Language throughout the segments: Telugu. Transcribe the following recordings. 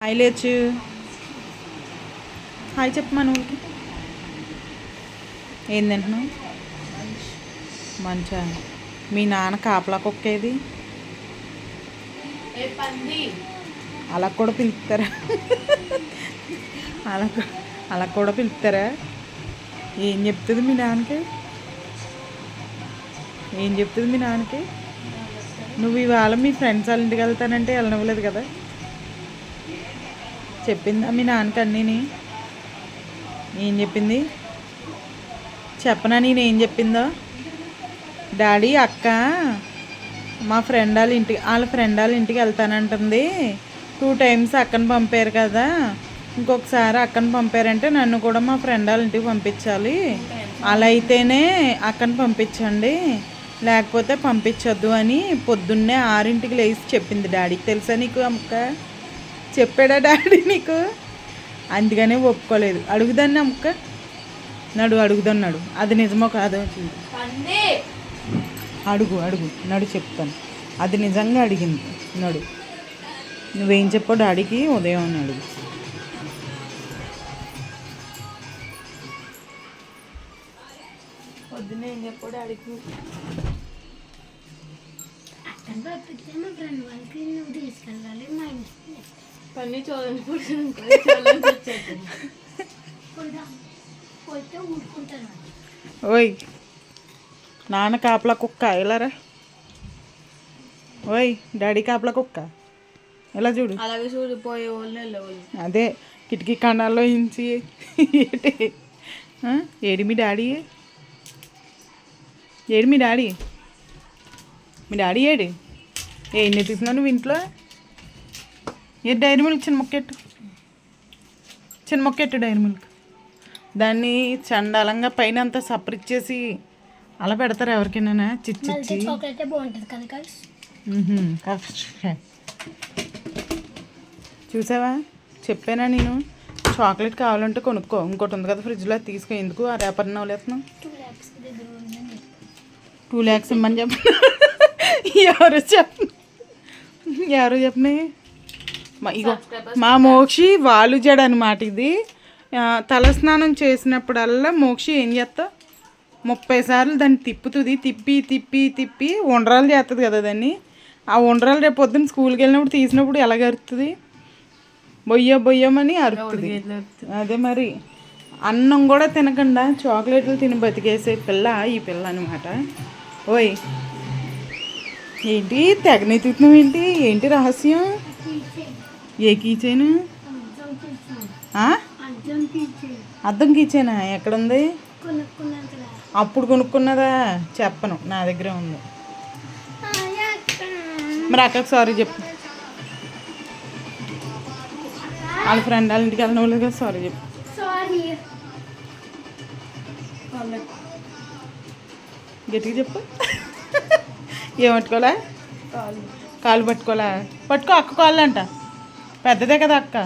హాయ్ లేచు హాయ్ చెప్పమా నువ్వుకి ఏం తింటున్నావు? మంచా? మీ నాన్న కాపలా కుక్కేది? అలా కూడా పిలుస్తారా? అలా అలా కూడా పిలుస్తారా? ఏం చెప్తుంది మీ నాన్నకి? ఏం చెప్తుంది మీ నాన్నకి? నువ్వు ఇవాళ మీ ఫ్రెండ్స్ వాళ్ళ ఇంటికి వెళ్తానంటే వెళ్ళనివ్వలేదు కదా? చెప్పిందా. మీ నాన్నకి అన్నీని ఏం చెప్పింది? చెప్పనా నేను ఏం చెప్పిందో? డాడీ అక్క మా ఫ్రెండ్ వాళ్ళ ఇంటికి వాళ్ళ ఫ్రెండ్ వాళ్ళ ఇంటికి వెళ్తానంటుంది. టూ టైమ్స్ అక్కని పంపారు కదా. ఇంకొకసారి అక్కను పంపారంటే నన్ను కూడా మా ఫ్రెండ్ వాళ్ళ ఇంటికి పంపించాలి. అలా అయితేనే అక్కను పంపించండి. లేకపోతే పంపించొద్దు అని పొద్దున్నే ఆరింటికి లేచి చెప్పింది డాడీకి. తెలుసా నీకు అక్క చెప్పాడా డాడీ నీకు? అందుకనే ఒప్పుకోలేదు. అడుగుదాన్ని అమ్మక నడు అడుగుదన్నాడు అది నిజమో కాదో అడుగు అడుగు. నడు చెప్తాను. అది నిజంగా అడిగింది. నడు. నువ్వేం చెప్పావు డాడీకి? ఉదయం అని అడుగు. పొద్దున్నే ఏం చెప్పాడు డాడీకి? నువ్వు తీసుకెళ్ళాలి మా ఇంటికి చూడండి ఓయ్ నాన్న కాపలా కుక్క ఎలారా ఓయ్ డాడీ కాపలా కుక్క ఎలా చూడు? అలాగే చూడిపోయే వాళ్ళు అదే కిటికీ కన్నాల్లో ఇంచి? ఏడి మీ డాడీ? ఏడి మీ డాడీ? మీ డాడీ ఏడి? ఏం నెత్తుతున్నావు నువ్వు ఇంట్లో? ఏ డైరీ మిల్క్ చిన్న మొక్కెట్టు. చిన్న మొక్కెట్టు డైరీ మిల్క్. దాన్ని చండాలంగా పైన అంతా సపరిచ్చేసి అలా పెడతారు ఎవరికైనా. చిచ్చి చాక్లెట్ బాగుంటుంది కదా. చూసావా? చెప్పానా నేను? చాక్లెట్ కావాలంటే కొనుక్కో. ఇంకోటి ఉంది కదా ఫ్రిడ్జ్లో తీసుకో. ఎందుకు? ఆ రేపర్ నవ్వులేస్తున్నావు టూ ల్యాక్స్ ఇమ్మని చెప్ప. ఎవరు చెప్ప ఎవరు చెప్పని మా ఇగో మా మోక్షి వాళ్ళు జడ అనమాట ఇది. తలస్నానం చేసినప్పుడల్లా మోక్షి ఏం చేస్తా ముప్పై సార్లు దాన్ని తిప్పుతుంది. తిప్పి తిప్పి తిప్పి ఉండ్రాలు చేస్తుంది కదా దాన్ని. ఆ ఉండ్రాలు రేపు పొద్దున్న స్కూల్కి వెళ్ళినప్పుడు తీసినప్పుడు ఎలాగ అరుతుంది బొయ్య బొయ్యమని అరుస్తుంది అదే మరి. అన్నం కూడా తినకుండా చాక్లెట్లు తిని బతికేసే పిల్ల ఈ పిల్ల అనమాట ఓయ్ ఏంటి తెగనెత్తుతున్నావు ఏంటి ఏంటి రహస్యం? ఏ కీచేను అర్థం తీసాను ఆ? అర్థం అద్దం కీచేనా ఎక్కడుంది? అప్పుడు కొనుక్కున్నదా? చెప్పను నా దగ్గర ఉంది. మరి అక్కడ సారీ చెప్పు. వాళ్ళ ఫ్రెండ్ వాళ్ళ ఇంటికి వెళ్ళిన వాళ్ళు కదా సారీ చెప్పు. గట్టిగా చెప్పు. ఏం పట్టుకోలే కాలు పట్టుకోలే? పట్టుకో అక్క కాళ్ళు అంట పెద్దదే కదా అక్క?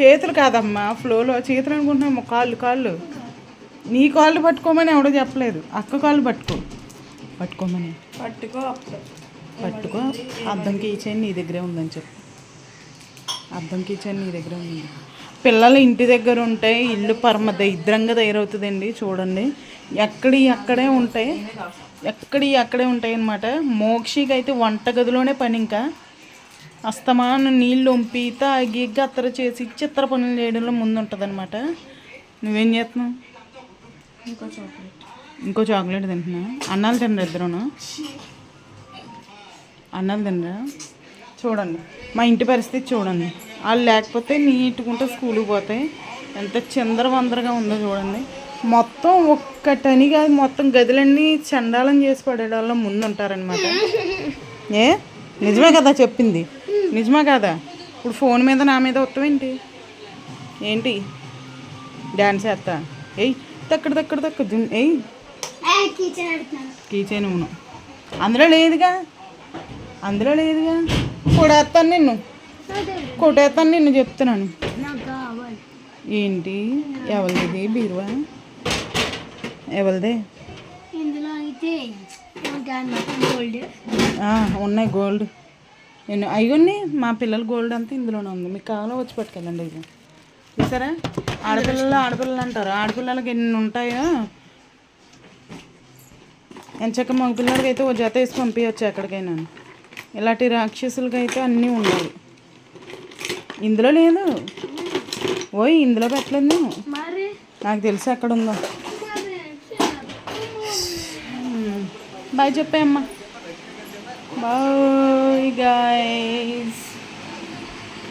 చేతులు కాదమ్మా ఫ్లోలో చేతులు అనుకుంటున్నాము కాళ్ళు కాళ్ళు. నీ కాళ్ళు పట్టుకోమని ఎవడో చెప్పలేదు. అక్క కాళ్ళు పట్టుకో. పట్టుకోమని. పట్టుకో పట్టుకో. అద్దం కీచైన్ నీ దగ్గరే ఉందని చెప్పు. అద్దం కీచైన్ నీ దగ్గరే ఉంది. పిల్లలు ఇంటి దగ్గర ఉంటే ఇల్లు పరమ దరిద్రంగా తయారవుతుందండి చూడండి. ఎక్కడి అక్కడే ఉంటాయి. ఎక్కడి అక్కడే ఉంటాయి అన్నమాట మోక్షికి అయితే వంటగదిలోనే పని ఇంకా. అస్తమాను నీళ్ళు వంపి తాగి గత్తర చేసి చిత్ర పనులు చేయడంలో ముందు ఉంటుంది అనమాట నువ్వేం చేస్తున్నావు? ఇంకో చాక్లెట్. ఇంకో చాక్లెట్ తింటున్నా. అన్నాలు తినరు ఇద్దరును? అన్నాలు తినరా? చూడండి. మా ఇంటి పరిస్థితి చూడండి. వాళ్ళు లేకపోతే నీట్గా స్కూల్కి పోతాయి. ఎంత చిందరవందరగా ఉందో చూడండి. మొత్తం ఒక్కటని కాదు మొత్తం గదులన్నీ చండాలం చేసి పడేవాళ్ళ ముందు ఉంటారనమాట ఏ? నిజమే కదా చెప్పింది. నిజమే కదా? ఇప్పుడు ఫోన్ మీద నా మీద వస్తావేంటి ఏంటి? డ్యాన్స్ చేస్తా. ఏయ్ తక్కడ తక్కడ తక్క ఏయ్. కిచెన్ ఉను అందులో లేదుగా? అందులో లేదుగా? కొడేస్తాను నిన్ను. కొట్టేస్తాను నిన్ను చెప్తున్నాను. ఏంటి? ఎవరిది? బీరువా? ఎవరిదే? మొత్తం ఉన్నాయి గోల్డ్ నేను అయ్యోని మా పిల్లల గోల్డ్ అంతా ఇందులోనే ఉంది. మీకు కావాలో వచ్చి పట్టుకెళ్ళండి ఇది. చూసారా? ఆడపిల్లలు ఆడపిల్లలు అంటారు. ఆడపిల్లలకి ఎన్ని ఉంటాయో. ఎంచక్క మగపిల్లలకి అయితే ఓ జత వేసి పంపించచ్చు ఎక్కడికైనా. ఇలాంటి రాక్షసులకి అయితే అన్నీ ఉండాలి ఇందులో లేదు. ఓయ్ ఇందులో పెట్టలేదు. నాకు తెలిసి ఎక్కడ ఉందో మరి బాయ్ చెప్పే అమ్మా. Bye guys